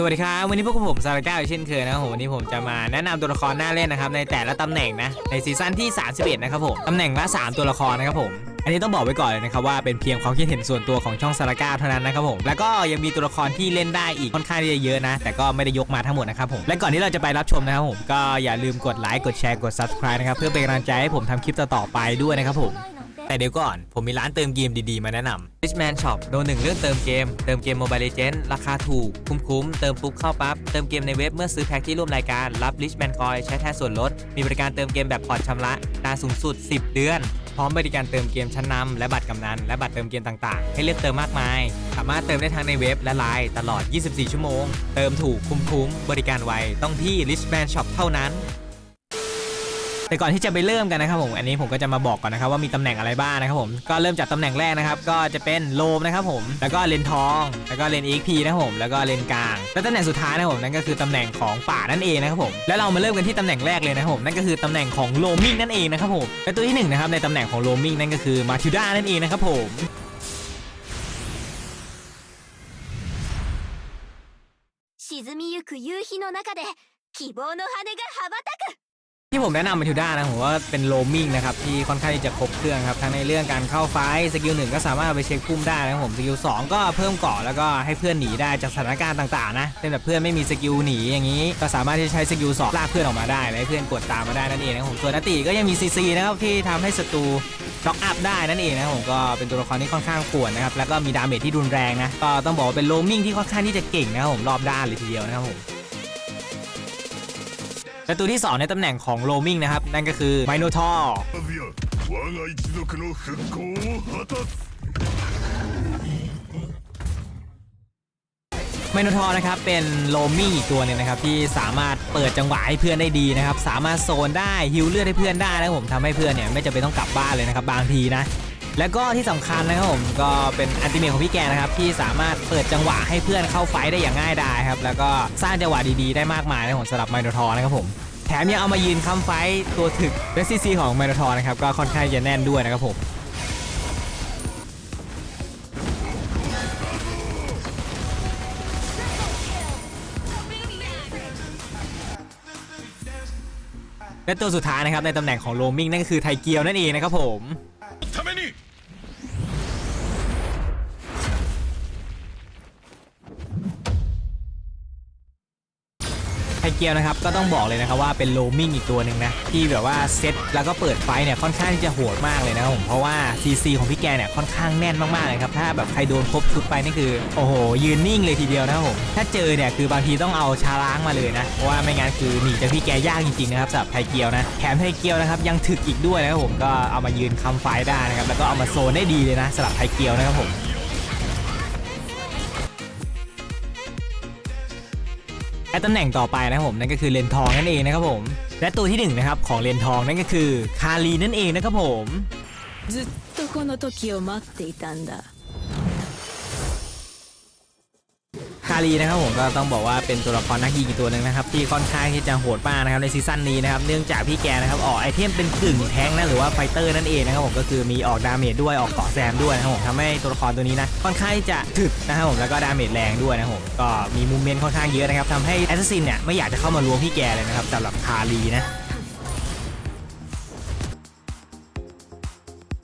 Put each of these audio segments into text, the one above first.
สวัสดีครับ วันนี้พวกผมซาร์ก้าเช่นเคยนะครับผมวันนี้ผมจะมาแนะนำตัวละครหน้าเล่นนะครับในแต่ละตำแหน่งนะในซีซั่นที่ 31 นะครับผมตำแหน่งละ 3 ตัวละครนะครับผมอันนี้ต้องบอกไว้ก่อนเลยนะครับว่าเป็นเพียงความคิดเห็นส่วนตัวของช่องซาร์ก้าเท่านั้นนะครับผมแล้วก็ยังมีตัวละครที่เล่นได้อีกค่อนข้างที่จะเยอะนะ แต่ก็ไม่ได้ยกมาทั้งหมดนะครับผมและก่อนที่เราจะไปรับชมนะครับผมก็อย่าลืมกดไลค์กดแชร์กด subscribe นะครับเพื่อเป็นกำลังใจให้ผมทำคลิปต่อๆไปด้วยนะครับผม แต่เดี๋ยวก่อน ผมมีร้านเติมเกมดีๆ มาแนะนำ Richman Shop โดนหนึ่งเรื่องเติมเกม เติมเกม Mobile Legends ราคาถูก คุ้มๆ เติมปุ๊บเข้าปั๊บ เติมเกมในเว็บเมื่อซื้อแพ็คที่ร่วมรายการ รับ Richman Coin ใช้แทนส่วนลด มีบริการเติมเกมแบบผ่อนชำระนานสูงสุด 10 เดือน พร้อมบริการเติมเกมชั้นนำและบัตรกำนัน และบัตรเติมเกมต่างๆ ให้เลือกเติมมากมาย สามารถเติมได้ทั้งในเว็บและไลน์ตลอด 24 ชั่วโมง เติมถูกคุ้มๆ บริการไวต้องที่ Richman Shop เท่านั้น แต่ก่อนที่จะไปเริ่มกันนะครับผม อันนี้ผมก็จะมาบอกก่อนนะครับว่ามีตำแหน่งอะไรบ้างนะครับผม ก็เริ่มจากตำแหน่งแรกนะครับ ก็จะเป็นโลมนะครับผม แล้วก็เลนทอง แล้วก็เลน EXP นะครับผม แล้วก็เลนกลาง และตำแหน่งสุดท้ายนะครับผม นั่นก็คือตำแหน่งของป่านั่นเองนะครับผม แล้วเรามาเริ่มกันที่ตำแหน่งแรกเลยนะครับผม นั่นก็คือตำแหน่งของโลมิงนั่นเองนะครับผม และตัวที่หนึ่งนะครับในตำแหน่งของโลมิงนั่นก็คือมาทิวด้านั่นเองนะครับผม 沈みゆく夕日の中で希望の羽が羽ばたく ที่ผมแนะนำมาทิวด้านะผมว่าเป็นโลมิงนะครับที่ค่อนข้างที่จะครบเครื่องครับทั้งในเรื่องการเข้าไฟสกิลหนึ่งก็สามารถเอาไปเช็คพุ่มได้นะครับผมสกิลสองก็เพิ่มเกาะแล้วก็ให้เพื่อนหนีได้จากสถานการณ์ต่างๆนะเป็นแบบเพื่อนไม่มีสกิลหนีอย่างนี้ ก็สามารถที่จะใช้สกิลสองลากเพื่อนออกมาได้และให้เพื่อนกดตามมาได้นั่นเองนะครับผมส่วนอติก็ยังมีซีซีนะครับที่ทำให้ศัตรูล็อกอัพได้นั่นเองนะครับผมก็เป็นตัวละครที่ค่อนข้างป่วนนะครับแล้วก็มีดาเมจที่รุนแรงนะก็ต้องบอกว่าเป็นโลมิงที่ค่อนข้างที่จะเก่งนะครับผมรอบด้านเลยทีเดียวนะครับผม ศัตรูที่ 2 ในตำแหน่งของโลมิงนะครับ นั่นก็คือไมโนทอร์ไมโนทอร์นะครับ เป็นโลมี่อีกตัวนึงนะครับ ที่สามารถเปิดจังหวะให้เพื่อนได้ดีนะครับ สามารถโซนได้ฮิวเลือดให้เพื่อนได้นะผมทำให้เพื่อนเนี่ยไม่จำเป็นต้องกลับบ้านเลยนะครับบางทีนะ แล้วก็ที่สำคัญนะครับผมก็เป็นอันติเมทของพี่แกนะครับที่สามารถเปิดจังหวะให้เพื่อนเข้าไฟได้อย่างง่ายดายครับแล้วก็สร้างจังหวะดีๆได้มากมายนะผมสำหรับไมโนทอร์นะครับผมแถมยังเอามายืนค้ำไฟตัวถึกเรสซีซีของไมโนทอร์นะครับก็ค่อนข้างจะแน่นด้วยนะครับผมและตัวสุดท้ายนะครับในตำแหน่งของโรมิงนั่นก็คือไทเกียวนั่นเองนะครับผม เกียวนะครับก็ต้องบอกเลยนะครับว่าเป็นโลมิงอีกตัวหนึ่งนะที่แบบว่าเซตแล้วก็เปิดไฟเนี่ยค่อนข้างที่จะโหดมากเลยนะครับผมเพราะว่า CC ของพี่แกเนี่ยค่อนข้างแน่นมากๆเลยครับถ้าแบบใครโดนครบชุดไปนี่คือโอ้โหยืนนิ่งเลยทีเดียวนะครับผมถ้าเจอเนี่ยคือบางทีต้องเอาชาล้างมาเลยนะเพราะว่าไม่งั้นคือหนีจากพี่แกยากจริงๆนะครับสำหรับไทเกียวนะแถมไทเกียวนะครับยังถึกอีกด้วยนะครับผมก็เอามายืนคำไฟได้นะครับแล้วก็เอามาโซนได้ดีเลยนะสำหรับไทเกียวนะครับผม และตำแหน่งต่อไปนะครับผมนั่นก็คือเลนทองนั่นเองนะครับผม และตัวที่หนึ่งนะครับของเลนทองนั่นก็คือคารีนั่นเองนะครับผม ずっとこの時を待っていたんだ คารีนะครับผมก็ต้องบอกว่าเป็นตัวละครนักยิงอีกตัวหนึ่งนะครับที่ค่อนข้างที่จะโหดมากนะครับในซีซั่นนี้นะครับเนื่องจากพี่แกนะครับออกไอเทมเป็นกึ่งแท้งนะหรือว่าไฟเตอร์นั่นเองนะครับผมก็คือมีออกดาเมจด้วยออกเกาะแซมด้วยนะครับผมทำให้ตัวละครตัวนี้นะค่อนข้างที่จะถึกนะครับผมแล้วก็ดาเมจแรงด้วยนะครับผมก็มีมูเมนต์ค่อนข้างเยอะนะครับทำให้แอสซัสซินเนี่ยไม่อยากจะเข้ามารวมพี่แกเลยนะครับสำหรับคารีนะ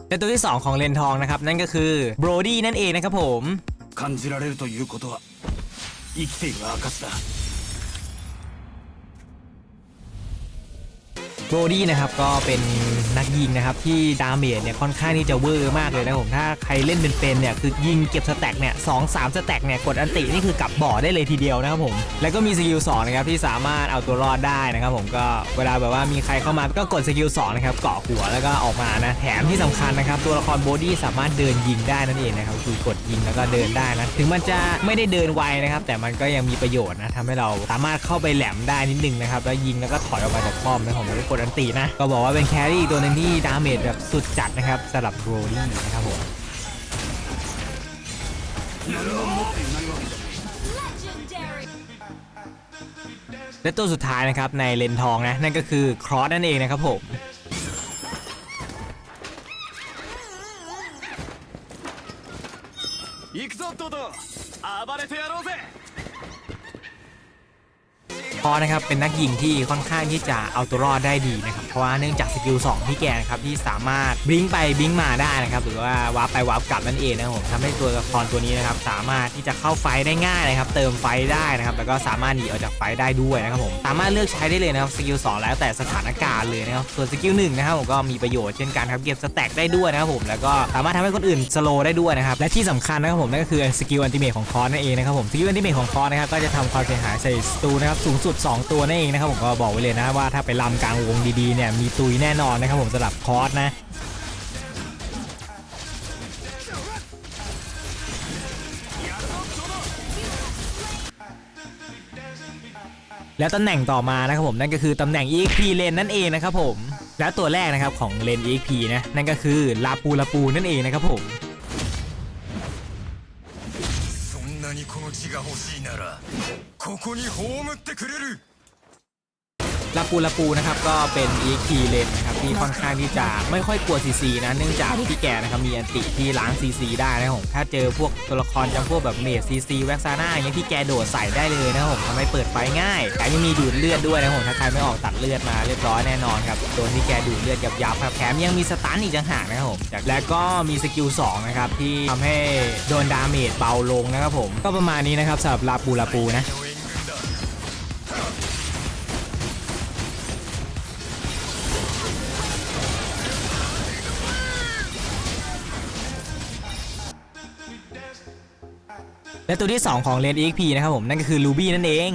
และตัวที่ 2 ของเลนทองนะครับ นั่นก็คือโบรดี้นั่นเองนะครับผม 感じられるということは 生きている証だ。 โบรดี้นะครับก็เป็นนักยิงนะครับที่ดาเมจเนี่ยค่อนข้างที่จะเวอร์มากเลยนะผมถ้าใครเล่นเป็นๆเนี่ยคือยิงเก็บสแต็กเนี่ยสองสามสแต็กเนี่ยกดอันตินี่คือกลับบ่อได้เลยทีเดียวนะครับผมแล้วก็มีสกิลสองนะครับที่สามารถเอาตัวรอดได้นะครับผมก็เวลาแบบว่ามีใครเข้ามาก็กดสกิลสองนะครับเกาะหัวแล้วก็ออกมานะแถมที่สำคัญนะครับตัวละครโบดี้สามารถเดินยิงได้นั่นเองนะครับคือกดยิงแล้วก็เดินได้นะถึงมันจะไม่ได้เดินไวนะครับแต่มันก็ยังมีประโยชน์นะทำให้เราสามารถเข้าไปแหลมได้นิดนึงนะครับแล้วยิงแล้วก็ถอยออกมาจากป้อมนะผมแล้วก็กดอันตินะก็บอกว่าเป็นแครี่อีกตัวหนึงที่ดาเมจแบบสุดจัดนะครับสำหรับโบดี้นะครับผม และตัวสุดท้ายนะครับในเลนทองนะนั่นก็คือครอสนั่นเองนะครับผม 行くぞトド暴れてやろうぜ พอนะครับเป็นนักยิงที่ค่อนข้างที่จะเอาตัวรอดได้ดีนะครับเพราะว่าเนื่องจากสกิล2พี่แกนะครับที่สามารถบลิงไปบลิงมาได้นะครับหรือว่าวาร์ปไปวาร์ปกลับนั่นเองนะครับผมทำให้ตัวละครตัวนี้นะครับสามารถที่จะเข้าไฟได้ง่ายนะครับเติมไฟได้นะครับแล้วก็สามารถหนีออกจากไฟได้ด้วยนะครับผมสามารถเลือกใช้ได้เลยนะครับสกิล2แล้วแต่สถานการณ์เลยนะครับส่วนสกิลหนึ่งนะครับผมก็มีประโยชน์เช่นกันครับเก็บสแต็กได้ด้วยนะครับผมแล้วก็สามารถทำให้คนอื่นสโลได้ด้วยนะครับและที่สำคัญนะครับผมนั่นก็คือสกิลอันติเมทของคอนนั่นเองนะครับผมสกิลอันติเมทของคอนนะครับก็จะทำความเสียหายใส่สตูนะครับสูงสุด2 ตัวนั่นเองนะครับผมก็บอกไว้เลยนะว่าถ้าไปลำกลางวงดีๆเนี่ยมีตุยแน่นอนนะครับผมสำหรับคอสนะแล้วตำแหน่งต่อมานะครับผมนั่นก็คือตำแหน่ง EXP เลนนั่นเองนะครับผม แล้วตัวแรกนะครับของเลน EXP นะนั่นก็คือลาปูลาปูนั่นเองนะครับผม に葬ってくれる ลาปูลาปูนะครับก็เป็น EXP เลนนะครับที่ค่อนข้างที่จะไม่ค่อยกลัว CC นะเนื่องจากพี่แกนะครับมีอันติที่ล้าง CC ได้นะครับผมถ้าเจอพวกตัวละครจำพวกแบบเมด CC แว็กซาน่าอย่างเงี้ยพี่แกโดดใส่ได้เลยนะครับผมทำให้เปิดไฟง่ายแต่ยังมีดูดเลือดด้วยนะครับผมถ้าใครไม่ออกตัดเลือดมาเรียบร้อยแน่นอนครับโดนพี่แกดูดเลือดยับยับๆครับแถมยังมีสตันอีกต่างหากนะครับผมจากแล้วก็มีสกิล2นะครับที่ทำให้โดนดาเมจเบาลงนะครับผมก็ประมาณนี้นะครับสำหรับลาปูลาปูนะ และตัวที่ 2 ของเลน EXP นะครับผมนั่นก็คือ Ruby นั่นเอง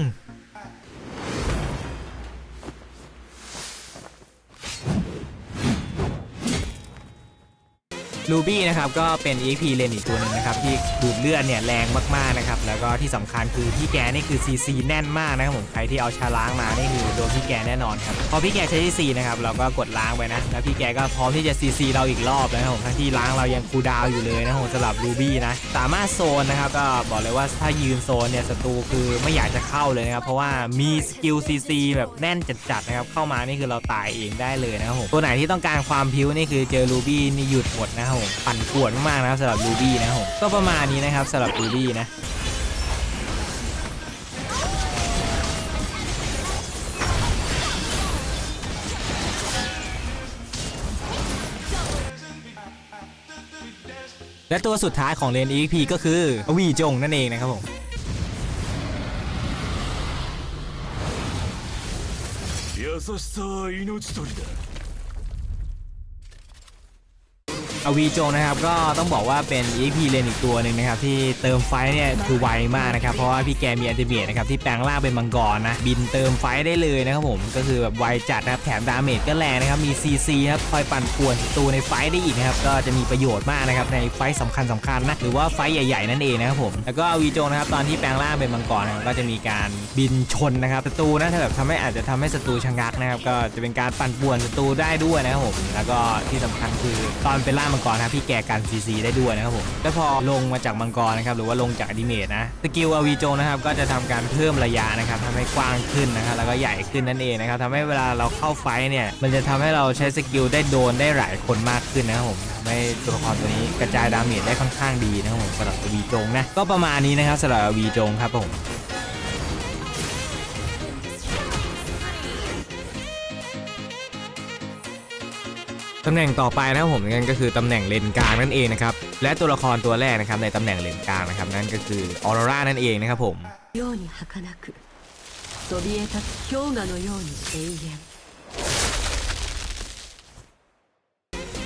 ลูบี้นะครับก็เป็น EXP เลนอีกตัวหนึ่งนะครับที่ดูดเลือดเนี่ยแรงมากๆนะครับแล้วก็ที่สำคัญคือพี่แกนี่คือ CC แน่นมากนะครับผมใครที่เอาชาล้างมานี่คือโดนพี่แกแน่นอนครับพอพี่แกใช้ CC นะครับเราก็กดล้างไปนะแล้วพี่แกก็พร้อมที่จะ CC เราอีกรอบนะครับผมทั้งที่ล้างเรายังคูดาวอยู่เลยนะครับผมสำหรับลูบี้นะสามารถโซนนะครับก็บอกเลยว่าถ้ายืนโซนเนี่ยศัตรูคือไม่อยากจะเข้าเลยนะครับเพราะว่ามีสกิล CC แบบแน่นจัดๆนะครับเข้ามานี่คือเราตายเองได้เลยนะครับผมตัวไหนที่ต้องการความพิ้วนี่คือเจอลูบี้นี่หยุดหมดนะครับผมปั่นป่วนมากๆนะครับสำหรับลูบี้นะครับผมก็ประมาณนี้นะครับสำหรับลูบี้นะ และตัวสุดท้ายของเลน EXP ก็คือวีจงนั่นเองนะครับผม 優しさは命取りだ อวีโจนะครับก็ต้องบอกว่าเป็น EP เลนอีกตัวหนึ่งนะครับที่เติมไฟเนี่ยคือไวมากนะครับเพราะว่าพี่แกมีอันติเมตนะครับที่แปลงร่างเป็นมังกรนะบินเติมไฟได้เลยนะครับผมก็คือแบบไวจัดนะครับแถมดาเมจก็แรงนะครับมี CC ครับคอยปั่นป่วนศัตรูในไฟได้อีกนะครับก็จะมีประโยชน์มากนะครับในไฟสำคัญสคัญนะหรือว่าไฟใหญ่ๆนั่นเองนะครับผมแล้วก็อวีโจนะครับตอนที่แปลงร่างเป็นมังกรก็จะมีการบินชนนะครับศัตรูนะถ้าแบบทำให้อาจจะทำให้ศัตรูชะงักนะครับก็จะเป็นการปั่นป่วนศัตรูได้ด้วยนะครับผมแล้วก็ที่สำคัญคือตอนเป็นล่างมังกรนะพี่แกกันซีซีได้ด้วยนะครับผมแล้วพอลงมาจากมังกรนะครับหรือว่าลงจากอดิเมตนะสกิลอวีโจนะครับก็จะทำการเพิ่มระยะนะครับทำให้กว้างขึ้นนะครับแล้วก็ใหญ่ขึ้นนั่นเองนะครับทำให้เวลาเราเข้าไฟท์เนี่ยมันจะทำให้เราใช้สกิลได้โดนได้หลายคนมากขึ้นนะครับผมทำให้ตัวละครตัวนี้กระจายดาเมจได้ค่อนข้างดีนะครับผมสำหรับอวีโจงนะก็ประมาณนี้นะครับสำหรับอวีโจงครับผม ตำแหน่งต่อไปนะครับผมนั่นก็คือตำแหน่งเลนกลางนั่นเองนะครับและตัวละครตัวแรกนะครับในตำแหน่งเลนกลางนะครับนั่นก็คือออรรานั่นเองนะครับผม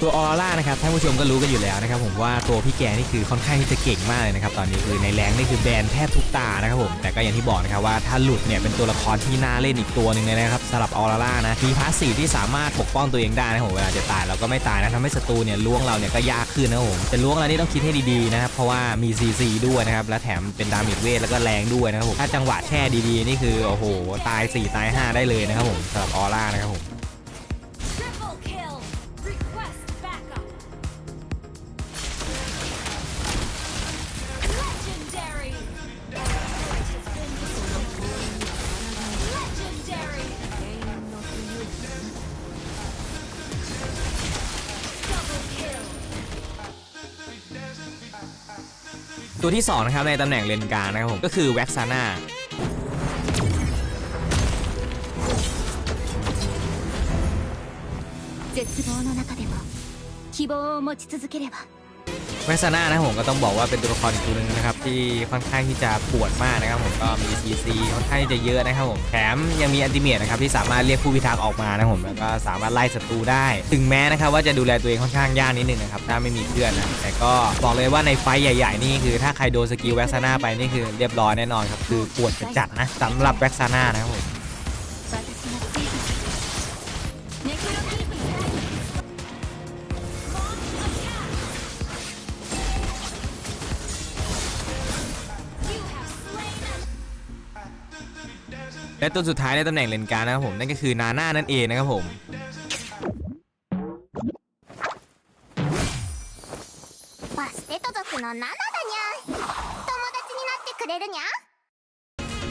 ตัวออร่านะครับท่านผู้ชมก็รู้กันอยู่แล้วนะครับผมว่าตัวพี่แกนี่คือค่อนข้างที่จะเก่งมากเลยนะครับตอนนี้คือในแรงนี่คือแบนแทบทุกตานะครับผมแต่ก็อย่างที่บอกนะครับว่าถ้าหลุดเนี่ยเป็นตัวละครที่น่าเล่นอีกตัวหนึ่งเลยนะครับสำหรับออร่านะมีพาสซีฟที่สามารถปกป้องตัวเองได้นะครับผมเวลาจะตายเราก็ไม่ตายนะทำให้ศัตรูเนี่ยล้วงเราเนี่ยก็ยากขึ้นนะครับผมจะล้วงเรานี่ต้องคิดให้ดีๆนะครับเพราะว่ามี CC ด้วยนะครับและแถมเป็นดาเมจเวทแล้วก็แรงด้วยนะครับผมถ้าจังหวะแช่ดีๆนี่คือโอ้โหตายสี่ตายห้าได้เลยนะครับผมสำหรับออร่านะครับผม ตัวที่2นะครับในตำแหน่งเลนการนะครับผมก็คือแว็กซาน่า絶望の中でも希望を持ち続ければ แวสนานะผมก็ต้องบอกว่าเป็นตัวละครอีกตัวหนึงนะครับที่ค่อนข้างที่จะปวดมากนะครับผมก็มี CC ค่อนข้างที่จะเยอะนะครับผมแถมยังมีอันติเมตนะครับที่สามารถเรียกผู้พิทักษ์ออกมานะผมแล้วก็สามารถไล่ศัตรูได้ ถึงแม้นะครับว่าจะดูแลตัวเองค่อนข้างยากนิดนึงนะครับถ้าไม่มีเพื่อนนะแต่ก็บอกเลยว่าในไฟใหญ่ ๆ นี่คือถ้าใครโดนสกิลแว็กซาน่าไปนี่คือเรียบร้อยแน่นอนครับคือปวดจัดนะสำหรับแว็กซาน่านะครับผม และตัวสุดท้ายในตำแหน่งเลนกลารนะครับผมนั่นก็คือนาน่านั่นเองนะครับผม バステト族のナナだにゃ友達になってくれるにゃ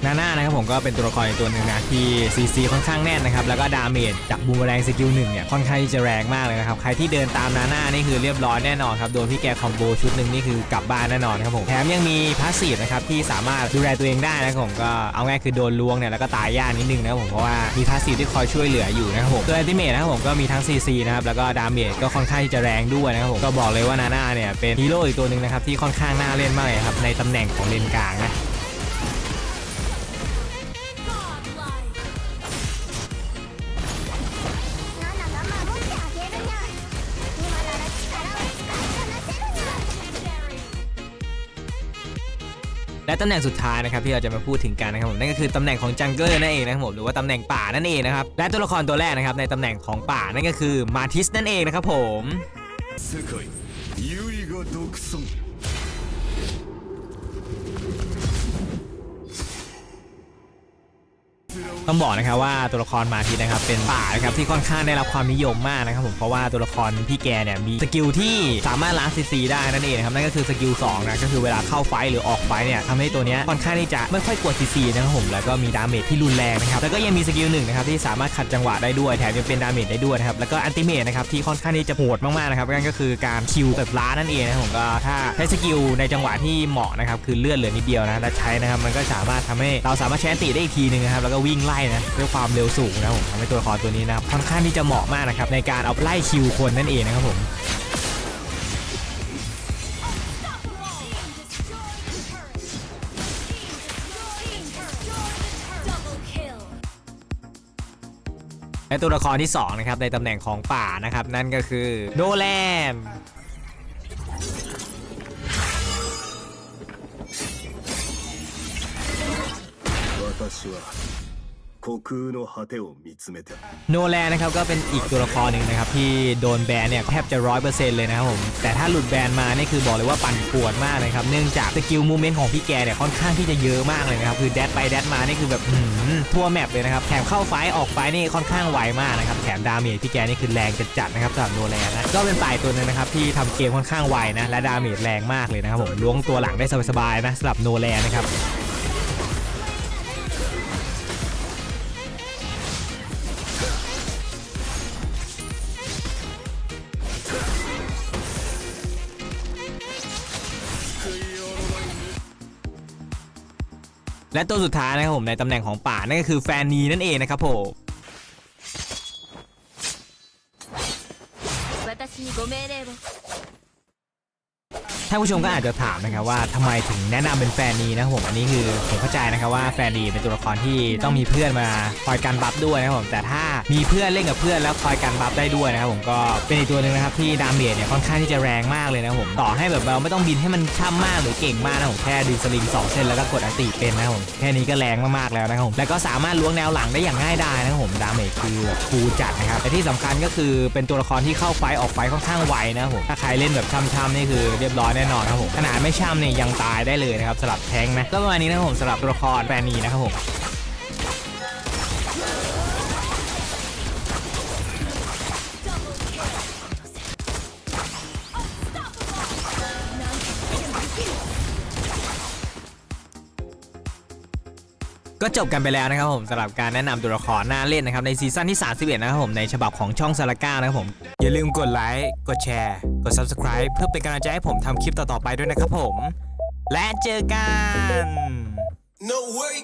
นาน่านะครับผมก็เป็นตัวละครอีกตัวหนึ่งนะที่ซีซีค่อนข้างแน่นนะครับแล้วก็ดาเมจจากบูมแรงสกิลหนึ่งเนี่ยค่อนข้างจะแรงมากเลยนะครับใครที่เดินตามนาน่านี่คือเรียบร้อยแน่นอนครับโดนพี่แกคอมโบชุดหนึ่งนี่คือกลับบ้านแน่นอนครับผมแถมยังมีพาสซีฟนะครับที่สามารถดูแลตัวเองได้นะครับผมก็เอาง่ายคือโดนลวงเนี่ยแล้วก็ตายยากนิดนึงนะครับผมเพราะว่ามีพาสซีฟที่คอยช่วยเหลืออยู่นะครับผมตัวอันติเมทนะครับผมก็มีทั้ง CC นะครับแล้วก็ดาเมจก็ค่อนข้างที่จะแรงด้วยนะครับผมก็บอกเลยว่านาน่าเนี่ยเป็นฮีโร่อีกตัวหนึ่งนะครับที่ค่อนข้างน่าเล่นมากเลยครับในตำแหน่งของเลนกลางนะ ตำแหน่งสุดท้ายนะครับที่เราจะมาพูดถึงกันนะครับผมนั่นก็คือตำแหน่งของจังเกอร์นั่นเองนะครับผมหรือว่าตำแหน่งป่านั่นเองนะครับและตัวละครตัวแรกนะครับในตำแหน่งของป่านั่นก็คือมาทิสนั่นเองนะครับผม 世界ユリが独尊 ต้องบอกนะครับว่าตัวละครมาทิสนะครับเป็นป่านะครับที่ค่อนข้างได้รับความนิยมมากนะครับผมเพราะว่าตัวละครพี่แกเนี่ยมีสกิลที่สามารถล้างซีซีได้นั่นเองนะครับนั่นก็คือสกิล2นะก็คือเวลาเข้าไฟหรือออกไฟเนี่ยทำให้ตัวเนี้ยค่อนข้างที่จะไม่ค่อยกดซีซีนะครับผมแล้วก็มีดาเมจที่รุนแรงนะครับแล้วก็ยังมีสกิลหนึ่งนะครับที่สามารถขัดจังหวะได้ด้วยแถมยังเป็นดาเมจได้ด้วยนะครับแล้วก็อันติเมทนะครับที่ค่อนข้างที่จะโหดมากๆนะครับนั่นก็คือการคิวแบบล้านั่นเองนะผมก็ถ้าใช้สกิลในจังหวะที่เหมาะนะครับคือเลือดเหลือนิดเดียวนะและใช้นะครับมันก็สามารถทำให้เราสามารถใช้อันติได้อีกทีนึงนะครับแล้วก็วิ่งไล่นะด้วยความเร็วสูงนะครับผมทำให้ตัวละครตัวนี้นะครับค่อนข้างที่จะเหมาะมากนะครับในการเอาไล่คิวคนนั่นเองนะครับผมและตัวละครที่2นะครับในตำแหน่งของป่านะครับนั่นก็คือโนแลน私は 虚空の果てを見つめた โนแลนนะครับก็เป็นอีกตัวละครหนึ่งนะครับที่โดนแบนเนี่ยแทบจะร้อยเปอร์เซ็นต์เลยนะครับผมแต่ถ้าหลุดแบนมานี่คือบอกเลยว่าปั่นป่วนมากเลยครับเนื่องจากสกิลมูเมนต์ของพี่แกเนี่ยค่อนข้างที่จะเยอะมากเลยนะครับคือแดดไปแดดมานี่คือแบบอื้อหือทั่วแมปเลยนะครับแถมเข้าไฟต์ออกไฟต์นี่ค่อนข้างไวมากนะครับแถมดาเมจพี่แกนี่คือแรงจัดๆนะครับสำหรับโนแลนนะก็เป็นป่ายตัวหนึงนะครับที่ทำเกมค่อนข้างไวนะและดาเมจแรงมากเลยนะครับผมล้วงตัวหลังได้สบายๆนะสำหรับโนแลนนะครับ และตัวสุดท้ายนะครับผมในตำแหน่งของป่านั่นก็คือแฟนนีนั่นเองนะครับผม 私にご命令を ท่านผู้ชมก็อาจจะถามนะครับว่าทำไมถึงแนะนำเป็นแฟนนีนะครับผมอันนี้คือผมเข้าใจนะครับว่าแฟนนีเป็นตัวละครที่ต้องมีเพื่อนมาคอยกันบัฟด้วยนะครับผมแต่ถ้ามีเพื่อนเล่นกับเพื่อนแล้วคอยกันบัฟได้ด้วยนะครับผมก็เป็นอีกตัวหนึ่งนะครับที่ดาเมจเนี่ยค่อนข้างที่จะแรงมากเลยนะครับผมต่อให้แบบเราไม่ต้องบินให้มันช่ำมากหรือเก่งมากนะผมแค่ดึงสลิงสองเส้นแล้วก็กดอันติเป็นนะครับผมแค่นี้ก็แรงมากๆแล้วนะครับผมแล้วก็สามารถล้วงแนวหลังได้อย่างง่ายดายนะครับผมดาเมจคือแบบฟูจัดนะครับแต่ที่สำคัญก็คือเป็นตัวละครที่เข้าไฟออกไฟค่อนข้างไวนะครับผมถ้าใครเล่นแบบช่ำๆนี่คือเรียบร้อยแน่นอนครับผมขนาดไม่ช้ำเนี่ยยังตายได้เลยนะครับสลับแทงนะก็ประมาณนี้นะครับผมสำหรับตัวละครแฟนนีนะครับผม ก็จบกันไปแล้วนะครับผมสำหรับการแนะนำตัวละครน่าเล่นนะครับในซีซั่นที่ 31 นะครับผมในฉบับของช่องซาลาก้านะครับผม อย่าลืมกดไลค์กดแชร์กด Subscribe เพื่อเป็นกำลังใจให้ผมทำคลิปต่อๆไปด้วยนะครับผม และเจอกัน No way